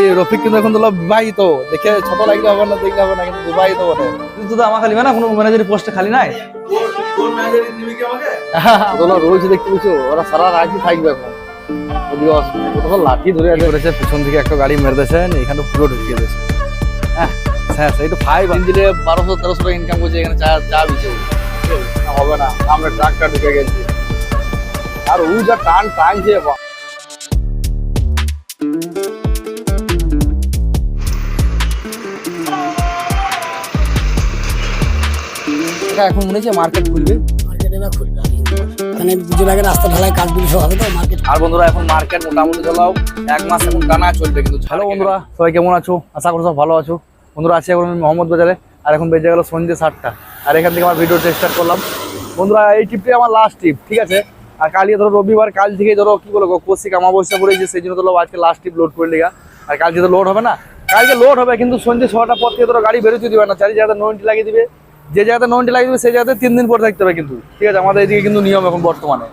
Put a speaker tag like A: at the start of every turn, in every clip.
A: এই রফিক কিন্তু এখন তো বিবাহিত। দেখে ছোট লাগলে হবে না দেখলে হবে না কিন্তু বিবাহিত বটে। কিন্তু তো আমার খালি না কোনো ম্যানেজারি পোস্টে খালি নাই? তোলা রয়েছে দেখতে পেয়েছ ওরা সারা রাতই থাকবে এখন? লাঠি ধরে আছে। করেছে পিছন থেকে একটা গাড়ি মেরে দিয়েছে এখানে পুরো ঢুকিয়ে দিয়েছে। হ্যাঁ হ্যাঁ সেই তো ফাইভ দিলে বারোশো তেরোশো টাকা ইনকাম করছে এখানে চা চা বিছে হবে না আমরা ট্রাকটা ঢুকে গেছি। আর ও যা টান টানছে এটা এখন মনে হচ্ছে মার্কেট খুলবে।
B: মার্কেটে না খুলবে ওখানে পুজো লাগে রাস্তা ঢালাই কাজ সব হবে তো মার্কেট
A: আর বন্ধুরা এখন মার্কেট মোটামুটি চলাও এক মাস এখন টানা চলবে কিন্তু হ্যালো বন্ধুরা সবাই কেমন আছো? আশা করি সব ভালো আছো। বন্ধুরা আছি এখন মোহাম্মদ বাজারে আর এখন বেজে গেল সন্ধ্যে সাতটা। আর এখান থেকে আমার ভিডিও স্টার্ট করলাম। বন্ধুরা এই ট্রিপটাই আমার লাস্ট ট্রিপ ঠিক আছে? আর কালকে ধরো রবিবার কাল থেকে ধরো কি বলব কৌশিক অমাবস্যা পড়েছে সেই জন্য ধরো আজকে লাস্ট ট্রিপ লোড করে লিগা আর কালকে তো লোড হবে না কালকে লোড হবে কিন্তু সন্ধ্যে ছটার পর থেকে ধরো গাড়ি বেরোতে দিবে না চারি জায়গাতে নয়নটি লাগিয়ে দিবে। যে জায়গাতে নয়নটি লাগিয়ে দিবে সেই জায়গাতে তিন দিন পরে থাকতে হবে কিন্তু। ঠিক আছে আমাদের এদিকে কিন্তু নিয়ম এখন বর্তমানে।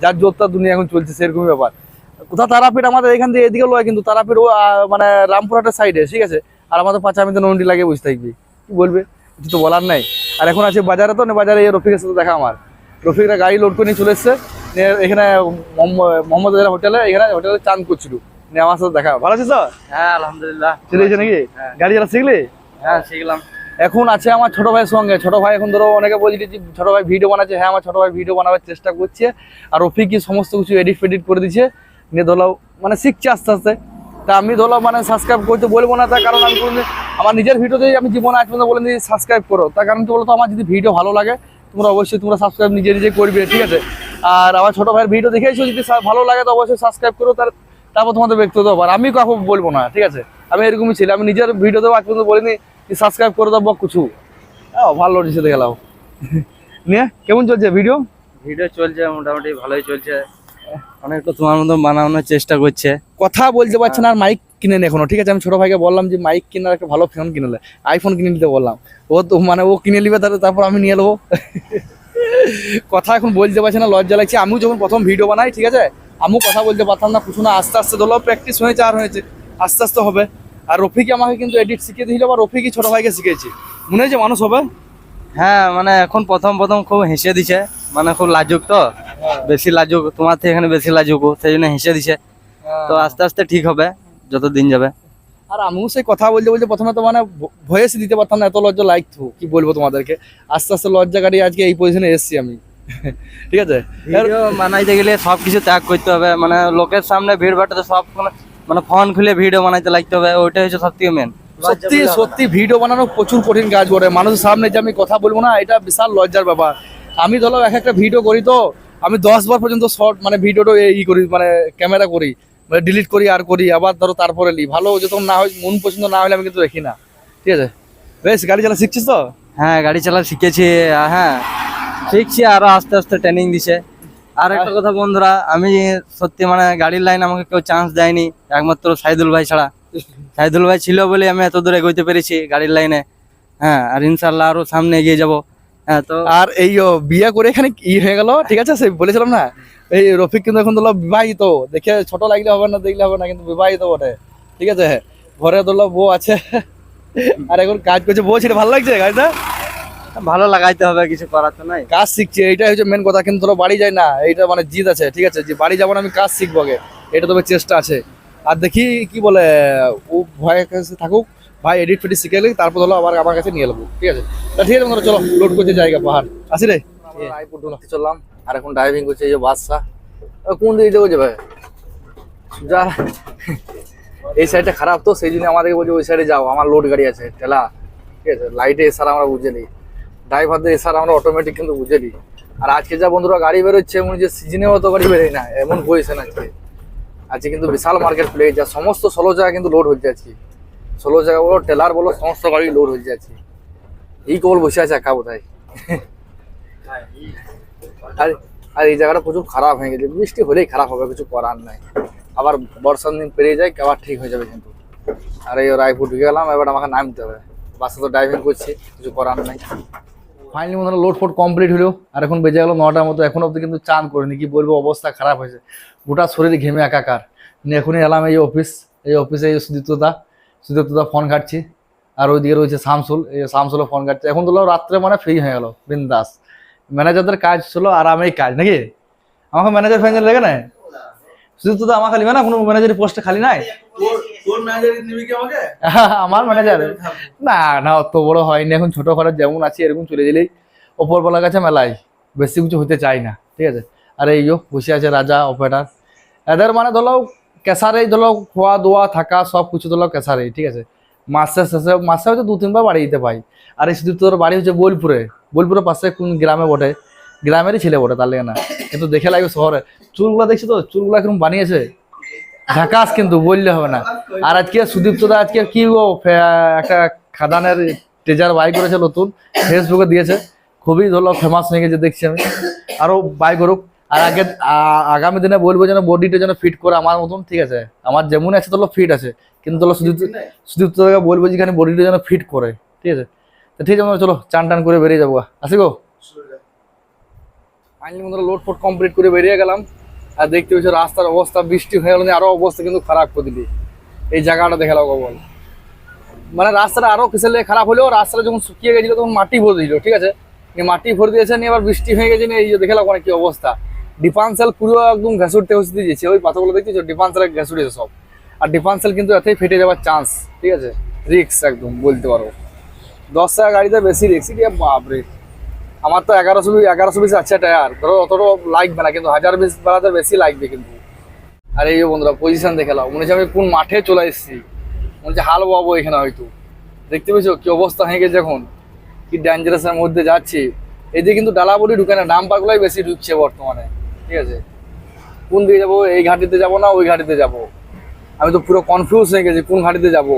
A: যার জোরটা দুনিয়া এখন চলছে সেরকমই ব্যাপার। কোথা তারাপীঠ আমাদের এখান থেকে এদিকে লয় কিন্তু তারাপীঠ ও মানে রামপুরহাটের সাইডে ঠিক আছে? আর আমাদের পাঁচামিতে নন্ডি লাগে বুঝতে থাকবি। কি বলবে? কিছু তো বলার নাই। আর এখন আছে বাজারে তো না বাজারে এই রফিকের সাথে দেখা আমার। রফিকরা গাড়ি লোড করে নিয়ে চলে এসছে। এখানে মোহাম্ম- মোহাম্মদ আজহার হোটেলে এখানে হোটেলে চান করছিল। নিয়ে আমার সাথে দেখা। ভালো আছিস তো?
C: হ্যাঁ আলহামদুলিল্লাহ।
A: চলে নাকি? গাড়ি চালা শিখলি?
C: হ্যাঁ শিখলাম।
A: এখন আছে আমার ছোট ভাইয়ের সঙ্গে। ছোট ভাই এখন ধরো অনেকে বলছি যে ছোট ভাই ভিডিও বানাচ্ছে। হ্যাঁ আমার ছোট ভাই ভিডিও বানাবার চেষ্টা করছে। আর রফিকই সমস্ত কিছু এডিট ফেডিট করে দিচ্ছে নিয়ে ধরো মানে শিখছে আস্তে আস্তে। তা আমি ধরো মানে সাবস্ক্রাইব করতে বলব না, তার কারণ আমি আমার নিজের ভিডিওতেই আমি জীবনে আজ পর্যন্ত বলে দিই সাবস্ক্রাইব করো। তার কারণ কি বলতো, আমার যদি ভিডিও ভালো লাগে, তোমরা অবশ্যই তোমরা সাবস্ক্রাইব নিজে নিজে করবে, ঠিক আছে? আর আমার ছোট ভাইয়ের ভিডিও দেখেছ যদি ভালো লাগে তো অবশ্যই সাবস্ক্রাইব করো, তার তারপর তোমাদের ব্যক্তিগত ব্যাপার। আমি কাউকে বলব না, ঠিক আছে? আমি এরকমই ছিল আমি নিজের ভিডিওতেও আজ পর্যন্ত বলিনি সাবস্ক্রাইব করে দেবো কিছু হ্যাঁ ভালো দিছে গেলাম নিয়ে কেমন চলছে ভিডিও
C: ভিডিও চলছে মোটামুটি ভালোই চলছে। অনেকটা তোমার মতো বানানোর চেষ্টা করছে।
A: কথা বলতে পারছে না আর মাইক কিনে নি এখনও ঠিক আছে? আমি ছোট ভাইকে বললাম যে মাইক কেনার একটা ভালো ফোন কিনে নে। আইফোন কিনে নিতে বললাম। ও তো মানে ও কিনে নিবে তাহলে তারপর আমি নিয়ে নেব। কথা এখন বলতে পারছে না লজ্জা লাগছে। আমিও যখন প্রথম ভিডিও বানাই ঠিক আছে? আমিও কথা বলতে পারতাম না কিছু না আস্তে আস্তে ধরো প্র্যাকটিস হয়েছে আর হয়েছে। আস্তে আস্তে হবে। আর রফিক আমাকে কিন্তু এডিট শিখিয়ে দিল বা রফিকই ছোট ভাইকে শিখেছে মনে হয়েছে মানুষ হবে?
C: হ্যাঁ মানে এখন প্রথম প্রথম খুব হেসে দিছে। মানে খুব লাজুক তো। বেশি লাজুক তোমার থেকে এখানে বেশি লাজুক সেই জন্য হেসে দিছে। তো আস্তে আস্তে ঠিক হবে যত দিন যাবে।
A: আর আমিও সেই কথা বলতে বলতে প্রথমে তো মানে ভয়েস দিতে পারতাম না এত লজ্জা লাইক লাগতো কি বলব তোমাদেরকে? আস্তে আস্তে লজ্জা কাটিয়ে আজকে এই পজিশনে এসেছি আমি। ঠিক আছে?
C: বানাইতে গেলে সব কিছু ত্যাগ করতে হবে। মানে লোকের সামনে ভিড় বাটাতে সব মানে ফোন খুলে ভিডিও বানাইতে লাগতে হবে ওইটা হচ্ছে থেকে মেন
A: সত্যি সত্যি ভিডিও বানানো প্রচুর কঠিন কাজ করে। মানুষের সামনে যে আমি কথা বলব না এটা বিশাল লজ্জার ব্যাপার। আমি ধরো এক একটা ভিডিও করি তো আমি দশ বার পর্যন্ত শর্ট মানে ভিডিওটা ই করি মানে ক্যামেরা করি মানে ডিলিট করি আর করি আবার ধরো তারপরে লি। ভালো যখন না হয় মন পছন্দ না হলে আমি কিন্তু দেখি না। ঠিক আছে? বেশ গাড়ি চালা শিখছিস তো?
C: হ্যাঁ গাড়ি চালা শিখেছি হ্যাঁ। শিখছি আরও আস্তে আস্তে ট্রেনিং দিছে। আর একটা কথা বন্ধুরা, আমি সত্যি মানে গাড়ির লাইন আমাকে কেউ চান্স দেয়নি, একমাত্র সাইদুল ভাই ছাড়া। সাইদুল ভাই ছিল বলে আমি এত দূর এগোতে পেরেছি গাড়ির লাইনে হ্যাঁ আর ইনশাল্লাহ আরও সামনে এগিয়ে যাব। হ্যাঁ তো
A: আর এই বিয়ে করে এখানে ই হয়ে গেল? ঠিক আছে সে বলেছিলাম না? এই রফিক কিন্তু এখন ধরো বিবাহিত। দেখে ছোট লাগলে হবে না, দেখলে হবে না, কিন্তু বিবাহিত বটে। ঠিক আছে, ঘরে ধরলো বউ আছে। আর এখন কাজ করছে, বউ ছিল ভালো লাগছে গাড়িটা
C: ভালো লাগাইতে হবে কিছু করার তো নাই।
A: কাজ শিখছে এইটাই হচ্ছে মেন কথা কিন্তু ধরো বাড়ি যায় না এইটা মানে জিদ আছে ঠিক আছে? যে বাড়ি যাব না আমি কাজ শিখব আগে এটা তবে চেষ্টা আছে। আর দেখি কি বলে ও ভয়ের কাছে থাকুক ভাই এডিট ফেডিট শিখে এলে তারপর ধরো আবার আমার কাছে নিয়ে নেব ঠিক আছে? তা ঠিক আছে চলো লোড করছে জায়গা পাহাড়। আসি রে? চললাম আর এখন ড্রাইভিং করছে এই যে বাদশা ও কোন দিকে যাব যে ভাই? যা। এই সাইডটা খারাপ তো সেই জন্য আমাদেরকে বলছে ওই সাইডে যাও আমার লোড গাড়ি আছে ঠেলা। ঠিক আছে? লাইটে এসার আমরা বুঝে নিই। ড্রাইভারদের এসার আমরা অটোমেটিক কিন্তু বুঝে নিই। আর আজকে যা বন্ধুরা গাড়ি বেরোচ্ছে মনে যে সিজনে অত গাড়ি বেরোয় না, এমন পজিশন আজকে। আজকে কিন্তু বিশাল মার্কেট প্লেস যা সমস্ত ষোলো জায়গা কিন্তু লোড হয়ে যাচ্ছে। ষোলো জায়গা বলো, টেলার বলো, সমস্ত গাড়ি লোড হয়ে যাচ্ছে। এই কেবল বসে আছে একা বোধহয়। আর আর এই জায়গাটা প্রচুর খারাপ হয়ে গেছে। বৃষ্টি হলেই খারাপ হবে, কিছু করার নাই। আবার বর্ষার দিন পেরিয়ে যায় আবার ঠিক হয়ে যাবে কিন্তু। আর এই রায়পুর ঢুকে গেলাম, এবার আমাকে নামতে হবে। বাসে তো ড্রাইভিং করছি, কিছু করার নাই। ফাইনালি মনে লোড ফোড কমপ্লিট হলো, আর এখন বেজে গেলো নটার মতো, এখন অব্দি কিন্তু চান করিনি, কি বলব, অবস্থা খারাপ হয়েছে। গোটা শরীর ঘেমে একাকার। এখনই এলাম এই অফিস এই অফিসে এই সুদীপ্তদা সুদীপ্তদা ফোন ঘাটছি, আর ওইদিকে রয়েছে শামসুল, এই শামসুলও ফোন ঘাটছে। এখন তো রাত্রে মানে ফ্রি হয়ে গেল, বিন্দাস। ম্যানেজারদের কাজ ছিল আরামেই কাজ, নাকি? আমাকে ম্যানেজার ফ্যানেজার লেগে না সুদীপ্তদা, আমার খালি না কোনো ম্যানেজারের পোস্টে খালি নাই? আমার ম্যানেজার না না অত বড় হয়নি। এখন ছোট ঘরে যেমন আছি এরকম চলে গেলেই ওপরবেলার কাছে মেলায়। বেশি কিছু হতে চাই না ঠিক আছে? আর এই বসে আছে রাজা অপারেটার এদের মানে ধরো কেসারেই ধরো খোয়া দোয়া থাকা সব কিছু ধরো কেসারেই ঠিক আছে? মাসে শেষে মাসে হয়তো দু তিনবার বাড়ি দিতে পাই। আর এই শুধু তোর বাড়ি হচ্ছে বোলপুরে। বোলপুরের পাশে কোন গ্রামে বটে? গ্রামেরই ছেলে বটে তার লেগে না। কিন্তু দেখে লাগবে শহরে। চুলগুলা দেখছি তো? চুলগুলা কীরকম বানিয়েছে? ঝাকাস কিন্তু বললে হবে না। আর আজকে সুদীপ্তদা আজকে কি গো একটা খাদানের ট্রেজার বাই করেছে নতুন ফেসবুকে দিয়েছে। খুবই ধরো ফেমাস হয়ে গেছে দেখছি আমি। আরও বাই করুক। আর আগে আগামী দিনে বলব যেন বডিটা যেন ফিট করে আমার মতন ঠিক আছে? আমার যেমন আছে তোলো ফিট আছে। কিন্তু তোলো সুদীপ্ত সুদীপ্তদাকে বলব যেখানে বডিটা যেন ফিট করে ঠিক আছে? তো ঠিক আছে চলো চান টান করে বেরিয়ে যাব। আসি গো? ফাইনালি বন্ধুরা লোড ফোট কমপ্লিট করে বেরিয়ে গেলাম। আর দেখতে পেয়েছ রাস্তার অবস্থা, বৃষ্টি হয়ে গেল আরও অবস্থা কিন্তু খারাপ করে দিলি এই জায়গাটা দেখে বল মানে রাস্তাটা আরও কিসের লেগে খারাপ হলেও রাস্তাটা যখন শুকিয়ে গেছিল তখন মাটি ভরে দিল, ঠিক আছে? মাটি ভরে দিয়েছে, নিয়ে আবার বৃষ্টি হয়ে গেছে এই যে দেখে না কি অবস্থা। ডিপান্সেল পুরো একদম ঘাসুরতে ঘষতে দিয়েছে। ওই পাথরগুলো দেখতেছো? ডিপান্সেল ঘাসুড়েছে সব। আর ডিপান্সেল কিন্তু এতেই ফেটে যাওয়ার চান্স ঠিক আছে? রিক্স একদম, বলতে পারো। দশ টাকা গাড়িতে বেশি রিক্স বাপরে। আমার তো এগারোশো এগারোশো বিশ আছে টায়ার ধরো অতটাও লাগবে না, কিন্তু হাজার বিশ বেড়াতে বেশি লাগবে কিন্তু। আর এই বন্ধুরা পজিশন দেখে নাও। মনে হচ্ছে আমি কোন মাঠে চলে এসেছি। মনে হচ্ছে হাল বাবু এখানে হয়তো। দেখতে পেয়েছ কি অবস্থা হয়ে গেছে এখন? কি ডেঞ্জারাসের মধ্যে যাচ্ছি। এদিকে কিন্তু ডালাবড়ি ঢুকে না ডাম্পারগুলোই বেশি ঢুকছে বর্তমানে। ঠিক আছে? কোন দিকে যাব? এই ঘাটিতে যাব না ওই ঘাটিতে যাব? আমি তো পুরো কনফিউজ হয়ে গেছি, কোন ঘাটিতে যাব?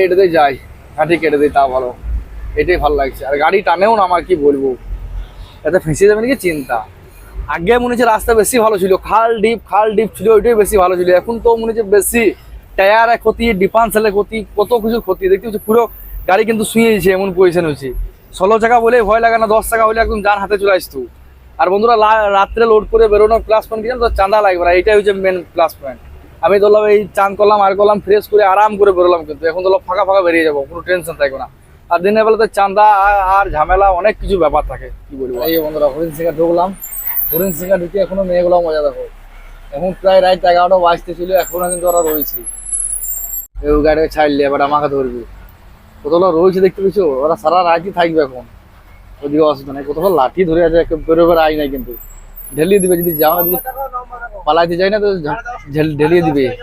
A: এটাতে যাই। ঘাটি কেটে দিই, তা ভালো। এটাই ভালো লাগছে। আর গাড়ি টানেও না, আমার কি বলব? এতে ফেঁসে যাবে নাকি? চিন্তা। আগে মনে হচ্ছে রাস্তা বেশি ভালো ছিল। খাল ডিপ খাল ডিপ ছিল, ওইটাই বেশি ভালো ছিল। এখন তো মনে হচ্ছে বেশি টায়ারে ক্ষতি ডিপান্সেলের ক্ষতি, কত কিছু ক্ষতি। দেখতে হচ্ছে পুরো গাড়ি কিন্তু শুয়ে দিয়েছে এমন পজিশন হচ্ছে। ষোলো চাকা বলে ভয় লাগে না, দশ টাকা হলে একদম যান হাতে চলে আসতো। আর বন্ধুরা রাত্রে লোড করে বেরোনোর প্লাস পয়েন্ট কি জানো? তো চাঁদা লাগবে না, এটাই হচ্ছে মেন প্লাস পয়েন্ট আমি ধরলাম এই চান করলাম, আর করলাম ফ্রেশ করে আরাম করে বেরোলাম কিন্তু। এখন ধরলাম ফাঁকা ফাঁকা বেরিয়ে যাব, কোনো টেনশন থাকবে না। আর দিনের বেলাতে চাঁদা আর- ঝামেলা, অনেক কিছু ব্যাপার থাকে, কি বলব? এই বন্ধুরা, হরিণ সিংহা ঢুকলাম। হরিণ সিংহা ঢুকে এখনও মেয়েগুলো মজা দেখো। এখন প্রায় রাত এগারোটা বাজতে ছিল, এখনও কিন্তু ওরা রয়েছে। এই গাড়িকে ছাড়লি, এবার আমাকে ধরবি। কতগুলো রয়েছে দেখতে পেয়েছ? ওরা সারা রাতই থাকবে এখন। ওদিকে অসুবিধা নেই কোথাও লাঠি ধরে আছে, একে বেরোবার আই নাই কিন্তু। ঢেলিয়ে দিবে, যদি যাও, যদি পালাইতে যাই না, তো ঢেলিয়ে দিবে।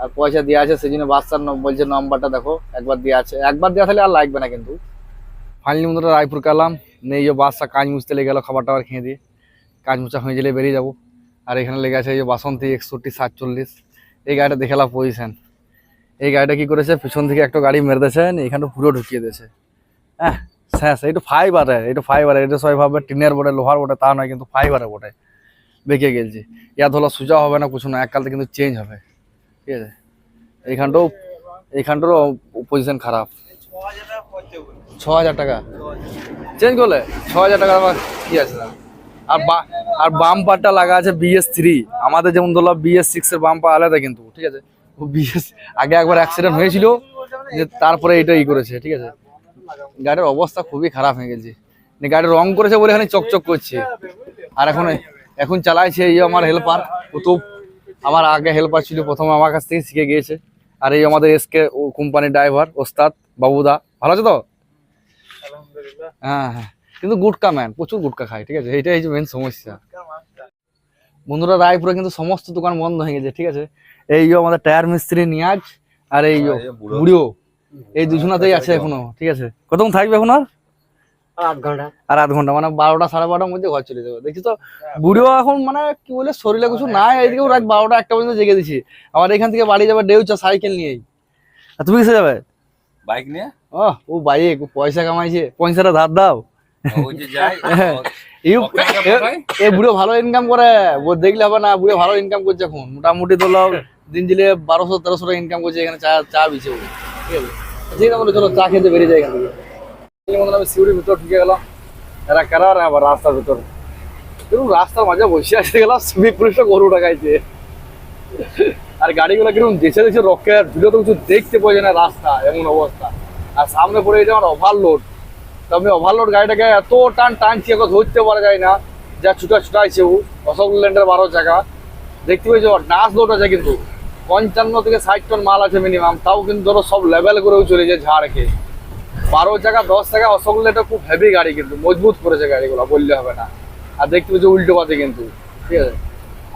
A: আর পয়সা দেওয়া আছে, সেই জন্য বাচ্চার বলছে নাম্বারটা দেখো, একবার দেওয়া আছে। একবার দেওয়া থাকলে আর লাগবে না কিন্তু। ফাইনালি বন্ধুরা রায়পুর কালাম নেই যে বাচ্চা কাজ মুছতে লেগে গেলো খাবার টাবার খেয়ে দিয়ে। কাজ মুছা হয়ে গেলে বেরিয়ে যাব। আর এখানে লেগে আছে এই যে বাসন্তী একষট্টি সাতচল্লিশ। এই গাড়িটা দেখালাম পজিশন এই গাড়িটা কি করেছে? পিছন থেকে একটা গাড়ি মেরে দিয়েছে এখানটা পুরো ঢুকিয়ে দিয়েছে। হ্যাঁ হ্যাঁ এইটু ফাইবারে এইটু ফাইবারে এটা সবাই ভাবে টিনের বটে, লোহার বটে, তা নয়, কিন্তু ফাইবারে বটে। বেঁকে গেলছি। ইয়া ধরো সোজা হবে না, কিছু না, এককালতে কিন্তু চেঞ্জ হবে। ঠিক আছে? এইখানটাও এইখানটারও পজিশন খারাপ। ছ হাজার টাকা। চেঞ্জ করলে? ছ হাজার টাকা আমার কি আছে না আর আর বাম পারটা লাগা আছে বিএস থ্রি আমাদের যেমন ধরলাম বিএস সিক্স এর বাম পা আলাদা কিন্তু, ঠিক আছে? বিএস আগে একবার অ্যাক্সিডেন্ট হয়েছিল, যে তারপরে এটা ই করেছে, ঠিক আছে? গাড়ির অবস্থা খুবই খারাপ হয়ে গেছে। নিয়ে গাড়ি রং করেছে বলে এখানে চকচক করছে। আর এখন এখন চালাইছে এই আমার হেল্পার ও তো আমার আগে হেল্পার ছিল প্রথমে আমার কাছ থেকে শিখে গিয়েছে। আর এই আমাদের এসকে কোম্পানির ড্রাইভার ওস্তাদ বাবুদা। ভালো আছে তো? হ্যাঁ হ্যাঁ। কিন্তু গুটকা ম্যান প্রচুর গুটকা খায় ঠিক আছে? এইটাই হচ্ছে মেন সমস্যা। বন্ধুরা রায়পুরে কিন্তু সমস্ত দোকান বন্ধ হয়ে গেছে ঠিক আছে? এই আমাদের টায়ার মিস্ত্রি নিয়াজ আর এই যে বুড়িও এই দুজনাতেই আছে এখনও ঠিক আছে? কতক্ষণ থাকবে এখন আর? আর আধ ঘণ্টা মানে বারোটা সাড়ে বারোটার মধ্যে ঘর চলে যাবে। দেখছি তো বুড়িও এখন মানে কি বলে শরীরে কিছু নাই এইদিকেও রাত বারোটা একটা পর্যন্ত জেগে দিছি। আবার এখান থেকে বাড়ি যাবে ডেউচা সাইকেল নিয়েই আর তুমি কিসে যাবে?
D: বাইক নিয়ে?
A: ও ও বাইক পয়সা কামাইছে। পয়সাটা ধার দাও।
D: ওই যে
A: এ বুড়ো ভালো ইনকাম করে। দেখলে হবে না বুড়ো ভালো ইনকাম করছে এখন। মোটামুটি তো দিন দিলে বারোশো তেরোশো টাকা ইনকাম করছে এখানে চা চা বিছে ঠিক আছে? ঠিক আছে চলো চা খেতে বেরিয়ে যায় এখান থেকে। রাস্তার রাস্তার মাঝে বসে আসতে গেলাম আর গাড়িগুলো দেখতে পাওয়া যায় না রাস্তা অবস্থা। আর সামনে পড়ে গেছে আমার ওভারলোড তবে ওভারলোড গাড়িটাকে এত টান টানছি এখন ধরতে পারা যায় না। যা ছুটা ছুটাইছে ও, অশোক ল্যান্ডের বারো চাকা। দেখতে পেয়েছ ডাস লোড আছে কিন্তু। পঞ্চান্ন থেকে ষাট টন মাল আছে মিনিমাম তাও কিন্তু ধরো সব লেভেল করেও চলে যায় ঝাড়কে। বারো চাকা দশ টাকা অশোক এটা খুব হেভি গাড়ি কিন্তু, মজবুত করেছে গাড়িগুলো, বললে হবে না। আর দেখতে পেয়েছ উল্টো পাতে কিন্তু, ঠিক আছে?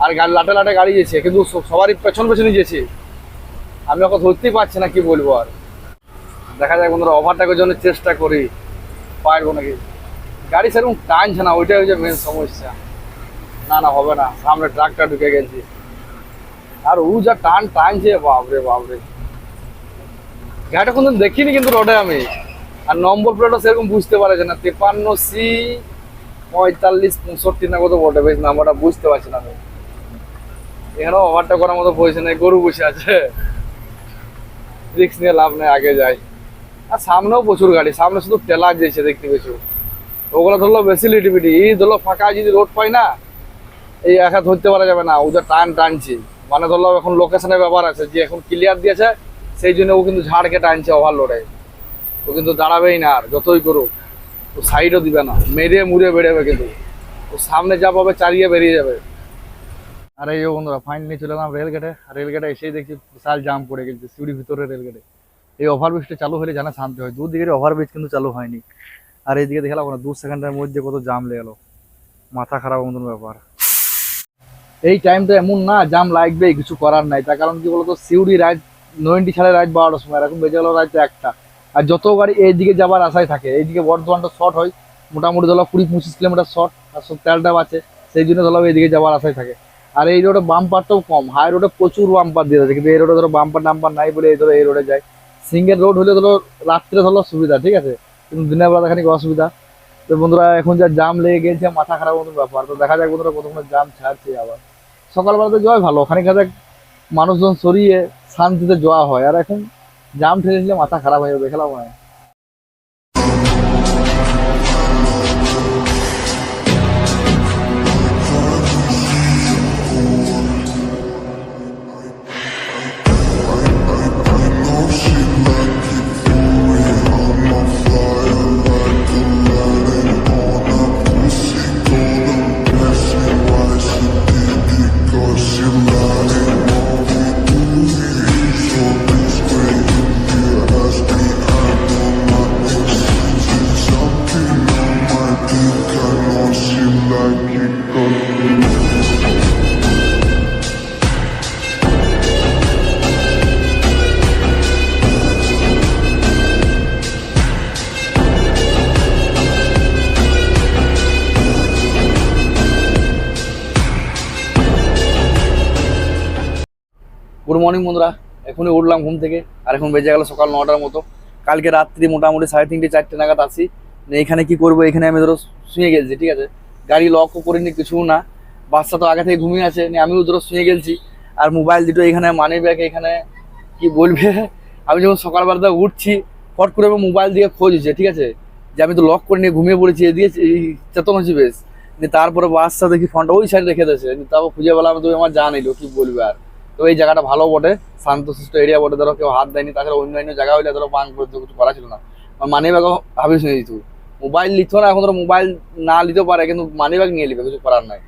A: আর গাড়ি লাটে লাটে গাড়ি যেছে কিন্তু সবারই পেছন পেছনই যেছে আমি ওকে ধরতেই পারছি না, কি বলব আর। দেখা যায় বন্ধুরা ওভারটাকের জন্য চেষ্টা করি, পারব নাকি? গাড়ি সেরকম টানছে না, ওইটাই হচ্ছে মেন সমস্যা। না না, হবে না, সামনে ট্রাকটা ঢুকে গেছে। আর ও যা টান, টানছে, বাপরে বাপরে। গাড়িটা কোনদিন দেখিনি কিন্তু রোডে আমি। আর নম্বর প্লেটও সেরকম বুঝতে পারছে না, তেপান্ন সি পঁয়তাল্লিশ, পঁয়ষট্টি না কত বটে, বেশ নাম্বারটা বুঝতে পারছি না এখানেও ওভারটা করার মতো পয়সা নেই, গরু বসে আছে। রিক্স নিয়ে লাভ নেই, আগে যাই। আর সামনেও প্রচুর গাড়ি, সামনে শুধু টেলার যেছে দেখতে পেয়েছ। ওগুলো ধরলো বেশি লিটিভিটি এই ধরলো ফাঁকা যদি রোড পাই না, এই একা ধরতে পারা যাবে না ওদের টান টানছে। মানে ধরলো এখন লোকেশনের ব্যাপার আছে, যে এখন ক্লিয়ার দিয়েছে, সেই জন্য ও কিন্তু ঝাড়কে টানছে ওভারলোডে ও কিন্তু দাঁড়াবেই না আর, যতই করুক। ও সাইডও দিবে না, মেরে মুড়ে বেরোবে কিন্তু। ও সামনে যা পাবে চালিয়ে বেরিয়ে যাবে। আর এই বন্ধুরা ফাইনালি চলে এলাম রেলগেটে রেলগেটে এসেই দেখছি বিশাল জাম পড়ে গেছে সিউড়ির ভিতরে রেলগেটে। এই ওভারব্রিজটা চালু হলে জানা শান্তি হয় দুদিকের ওভারব্রিজ কিন্তু চালু হয়নি। আর এইদিকে দেখলাম না দু সেকেন্ডের মধ্যে কত জাম লেগে গেলো মাথা খারাপ মতন ব্যাপার। এই টাইমটা এমন না জাম লাগবেই, কিছু করার নাই। তার কারণ কি বলতো সিউড়ি রাত নয়নটি ছাড়ে রাত বারোটার সময় এখন বেজে গেলো রাত একটা। আর যত গাড়ি এইদিকে যাবার আশায় থাকে, এইদিকে বর্ধমানটা শর্ট হয়, মোটামুটি ধরো কুড়ি পঁচিশ কিলোমিটার শর্ট আর সব তেলটা বাঁচে সেই জন্য ধরো এইদিকে যাওয়ার আশায় থাকে। আর এই রোডে বাম্পারটাও কম হাই রোডে প্রচুর বাম্পার দিয়ে আছে কিন্তু এই রোডে ধরো বাম্পার টাম্পার নাই বলে এই ধরো এই রোডে যায়। সিঙ্গেল রোড হলে ধরো রাত্রে ধরো সুবিধা, ঠিক আছে? কিন্তু দিনের বেলা খানিক অসুবিধা। তো বন্ধুরা, এখন যা জাম লেগে গেছে, মাথা খারাপ মতো ব্যাপার। তো দেখা যাক বন্ধুরা কতক্ষণ জাম ছাড়ছে আবার। সকালবেলা তো জয় ভালো, ওখানে কাজে মানুষজন সরিয়ে শান্তিতে যাওয়া হয়। আর এখন জাম ঠেলে নিলে মাথা খারাপ হয়ে যাবে খেলাম হয় বন্ধুরা, এখনই উঠলাম ঘুম থেকে, আর এখন বেজে গেল সকাল নটার মতো। কালকে রাত্রি মোটামুটি সাড়ে তিনটে, চারটে নাগাদ আসি না এখানে কি করব, এখানে আমি ধরো শুয়ে গেছি, ঠিক আছে? গাড়ি লকও করিনি, কিছু না। বাচ্চা তো আগে থেকে ঘুমিয়ে আছে নিয়ে আমিও ধরো শুয়ে গেছি। আর মোবাইল দুটো এখানে মানি ব্যাগ এখানে কি বলবে? আমি যখন সকালবেলা উঠছি, ফট করে মোবাইল দিয়ে খোঁজছে, ঠিক আছে? যে আমি তো লক করে নিয়ে ঘুমিয়ে পড়েছি, এদিকে এই চেতন হচ্ছি বেশ। দিয়ে তারপরে বাচ্চা দেখি ফোনটা ওই সাইডে রেখে দিয়েছে। তারপর খুঁজে পেলাম তো আমার জান এলো কি বলবে আর। তো এই জায়গাটা ভালো বটে। শান্তশিষ্ট এরিয়া বটে। ধরো কেউ হাত দেয়নি তাছাড়া অন্যান্য জায়গা হইলে ধরো বাং করতে কিছু করা ছিল না। মানি ব্যাগও ভাবিস নিয়ে দিত মোবাইল লিখো না, এখন ধরো মোবাইল না নিতেও পারে, কিন্তু মানি ব্যাগ নিয়ে নিবে কিছু করার নাই।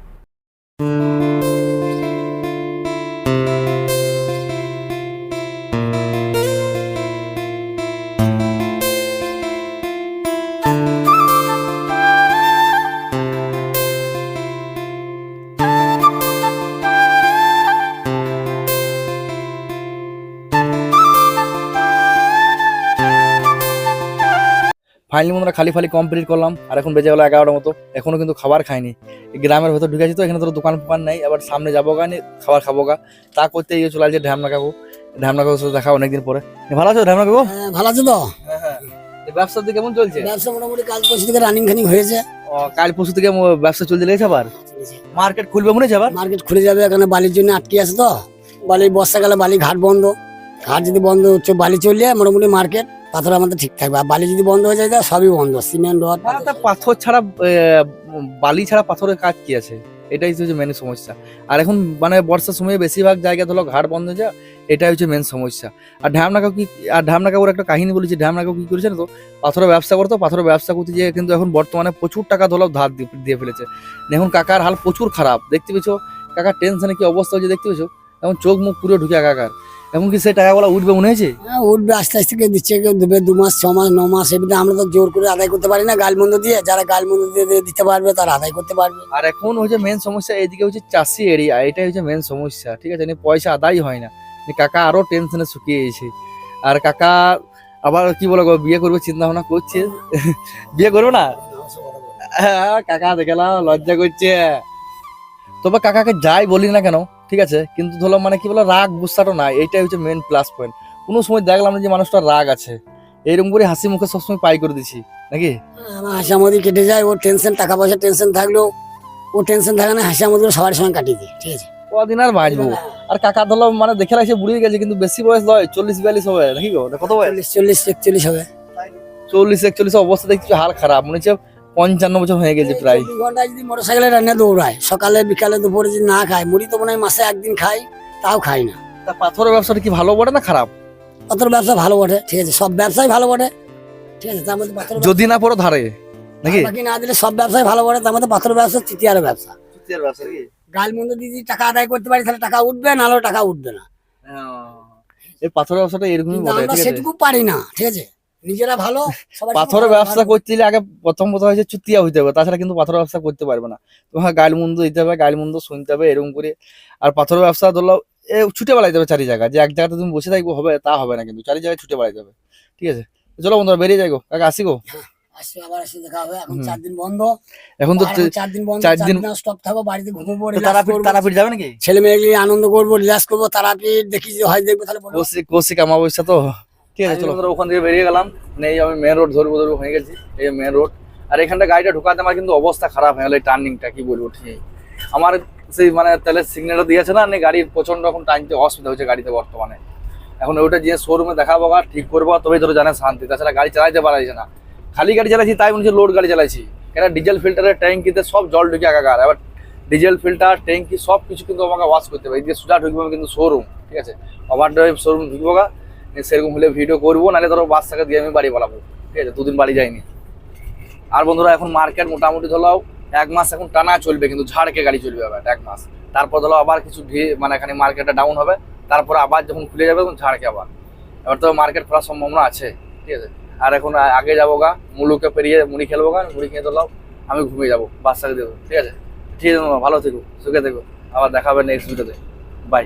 A: ফাইনালি আমরা খালি ফালি কমপ্লিট করলাম আর এখন বেজে গেলো এগারোটার মতো। এখনও কিন্তু খাবার খাইনি। গ্রামের ভেতর ঢুকেছি তো এখানে ধরো দোকান ফোকান নেই আবার সামনে যাব গা খাবার খাব গা। তা করতে গিয়ে চলে আসছে ঢ্যামনা কাকু ঢ্যামনা কাকুর সাথে দেখা অনেকদিন পরে। ভালো আছো ঢ্যামনা কাকু
B: হ্যাঁ, ভালো আছে তো?
A: হ্যাঁ হ্যাঁ। ব্যবসার দিকে কেমন চলছে?
B: ব্যবসা মোটামুটি কাজ করছি থেকে রানিং খানিক হয়েছে।
A: কাল পরশু থেকে ব্যবসা চলতে লেগেছে আবার? মার্কেট খুলবে মনে হচ্ছে আবার?
B: মার্কেট খুলে যাবে এখানে বালির জন্য আটকে আছে তো। বালি বর্ষাকালে বালি ঘাট বন্ধ। ঘাট যদি বন্ধ হচ্ছে বালি চললে মোটামুটি মার্কেট পাথর আমাদের ঠিক থাকবে। আর বালি যদি বন্ধ হয়ে যায় সবই বন্ধ সিমেন্ট রড।
A: না, পাথর ছাড়া বালি ছাড়া পাথরের কাজ কি আছে? এটাই হচ্ছে মেন সমস্যা। আর এখন মানে বর্ষার সময় বেশিরভাগ জায়গা ধরো ঘাট বন্ধ হয়ে যায় এটাই হচ্ছে মেন সমস্যা। আর ঢ্যামনা কাকু কি আর ঢ্যামনা কাকুর একটা কাহিনী বলেছি ঢ্যামনা কাকু কি করেছে তো পাথরের ব্যবসা করতো পাথরের ব্যবসা করতে গিয়ে কিন্তু এখন বর্তমানে প্রচুর টাকা ধরো ধার দিয়ে ফেলেছে। এখন কাকার হাল প্রচুর খারাপ দেখতে পেছো কাকার টেনশনে কি অবস্থা হচ্ছে দেখতে পেছো এখন চোখ মুখ পুরো ঢুকে একাকার। এখন কি সেই টাকাগুলো উঠবে মনে হয়েছে?
B: হ্যাঁ উঠবে আস্তে আস্তে কেউ দিচ্ছে কেউ দেবে দু মাস ছ মাস ন মাস এমনি আমরা তো জোর করে আদায় করতে পারি না গালমন্দ দিয়ে যারা গালমন্দ দিয়ে দিয়ে দিতে পারবে তারা আদায় করতে পারবে।
A: আর এখন হচ্ছে মেন সমস্যা এদিকে হচ্ছে চাষি এরিয়া এটাই হচ্ছে মেন সমস্যা ঠিক আছে? নি পয়সা আদায় হয় না। কাকা আরও টেনশনে শুকিয়ে গেছে। আর কাকা আবার কি বলে বিয়ে করবে চিন্তা ভাবনা করছে? বিয়ে করবে না? হ্যাঁ, কাকা দেখলাম লজ্জা করছে। তবে কাকাকে যাই বলি না কেন ঠিক আছে? কিন্তু ধরো মানে কি বলে রাগ গুসাটা না এইটাই হচ্ছে মেন প্লাস পয়েন্ট কোনো সময় দেখলাম না যে মানুষটা রাগ আছে। এইরকম করে হাসি মুখে সবসময় পাই করে দিছি নাকি?
B: আমার হাসামদি কেটে যায় ওর টেনশন টাকা পয়সা টেনশন থাকলেও ও টেনশন থাকে না হাসামদি সবার সঙ্গে কাটিয়ে দিই ঠিক আছে?
A: কদিন আর বাঁচবো? আর কাকা ধরো মানে দেখে রাখছে বুড়িয়ে গেছে কিন্তু বেশি বয়স নয় চল্লিশ বিয়াল্লিশ হবে নাকি গো? কত বয়স?
B: চল্লিশ চল্লিশ একচল্লিশ হবে।
A: চল্লিশ একচল্লিশ অবস্থা দেখছি হাল খারাপ মনে হচ্ছে পঞ্চান্ন বছর হয়ে গেছে প্রায়।
B: দুই ঘণ্টা যদি মোটর সাইকেলে রান্না দৌড়ায় সকালে বিকালে দুপুরে যদি না খায় মুড়ি তো মনে হয় মাসে একদিন খাই তাও খাই না।
A: তা পাথরের ব্যবসাটা কি ভালো বটে না খারাপ?
B: পাথর ব্যবসা ভালো বটে ঠিক আছে সব ব্যবসাই ভালো বটে ঠিক আছে তার মধ্যে পাথর
A: যদি না পড়ো ধারে নাকি?
B: বাকি না দিলে সব ব্যবসাই ভালো বটে তার মধ্যে পাথর ব্যবসা তৃতীয় ব্যবসা। গাল মন্দ যদি টাকা আদায় করতে পারি তাহলে টাকা উঠবে নাহলে টাকা উঠবে না।
A: এই পাথরের ব্যবসাটা এরকমই বটে ঠিক আছে?
B: সেটুকু পারি না ঠিক আছে? নিজেরা ভালো
A: পাথরের ব্যবসা করতে গেলে আগে প্রথম কথা হচ্ছে চুতিয়া হইতে হবে তাছাড়া কিন্তু পাথরের ব্যবসা করতে পারবে না। তোমার গাইল মন্দ দিতে হবে গাইল মন্দ শুনতে হবে এরকম করে। আর পাথরের ব্যবসা ধরলো এ ছুটে বেড়াইতে হবে চারি জায়গা যে এক জায়গাতে তুমি বসে থাকব হবে তা হবে না কিন্তু চারি জায়গায় ছুটে বেড়াইতে হবে। ঠিক আছে? চলো বন্ধুরা বেরিয়ে যাই গো। কাকা আসি গো?
B: হবে। এখন চার দিন বন্ধ।
A: তো
B: চার দিন বন্ধ
A: চার দিন-
B: স্টপ বাড়িতে ঘুমবো
A: তারাপীঠ তারাপীঠ যাবে নাকি?
B: ছেলে মেয়ে আনন্দ করব রিল্যাক্স করব তারাপীঠ দেখি যে হয় দেখব তাহলে
A: তো। ঠিক আছে চলো। ওখান থেকে বেরিয়ে গেলাম। মানে এই আমি মেন রোড ধরবো ধরবো হয়ে গেছি। এই মেন রোড আর এখানটা গাড়িটা ঢুকাতে আমার কিন্তু অবস্থা খারাপ হয়ে গেলো এই টার্নিংটা কি বলব ঠিক। আমার সেই মানে তেলের সিগন্যালটা দিয়েছে না নে গাড়ির প্রচণ্ড এখন টাইমতে অসুবিধা হচ্ছে গাড়িতে বর্তমানে। এখন ওইটা যে শোরুমে দেখাবো আর ঠিক করব তবেই ধরো জানে শান্তি। তাছাড়া গাড়ি চালাইতে পারা যাচ্ছে না। খালি গাড়ি চালাইছি তাই মনে হচ্ছে লোড গাড়ি চালাইছি। কেন ডিজেল ফিল্টারের ট্যাঙ্কিতে সব জল ঢুকে একাকার। এবার ডিজেল ফিল্টার ট্যাঙ্কি সব কিছু কিন্তু আমাকে ওয়াশ করতে হবে। এদিকে সোজা ঢুকবো আমি কিন্তু শোরুম ঠিক আছে? ওভার ড্রাইভ শোরুম ঢুকবো সেরকম হলে ভিডিও করব, নাহলে ধরো বাচ্চাকে দিয়ে আমি বাড়ি পালাবো। ঠিক আছে, দুদিন বাড়ি যাইনি। আর বন্ধুরা, এখন মার্কেট মোটামুটি ধরো এক মাস এখন টানা চলবে, কিন্তু ঝাড়কে গাড়ি চলবে আবার এক মাস। তারপর ধরো আবার কিছু মানে এখানে মার্কেটটা ডাউন হবে, তারপর আবার যখন খুলে যাবে তখন ঝাড়কে আবার। এবার তো মার্কেট খোলার সম্ভাবনা আছে, ঠিক আছে। আর এখন আগে যাব গা, মুলুকে পেরিয়ে মুড়ি খেলব গা, মুড়ি খেয়ে ধরলাম আমি ঘুমিয়ে যাব, বাচ্চাকে দেবো ঠিক আছে। ঠিক আছে ভালো থেকো, সুখে থেকো। আবার দেখাবে নেক্সট ভিডিওতে বাই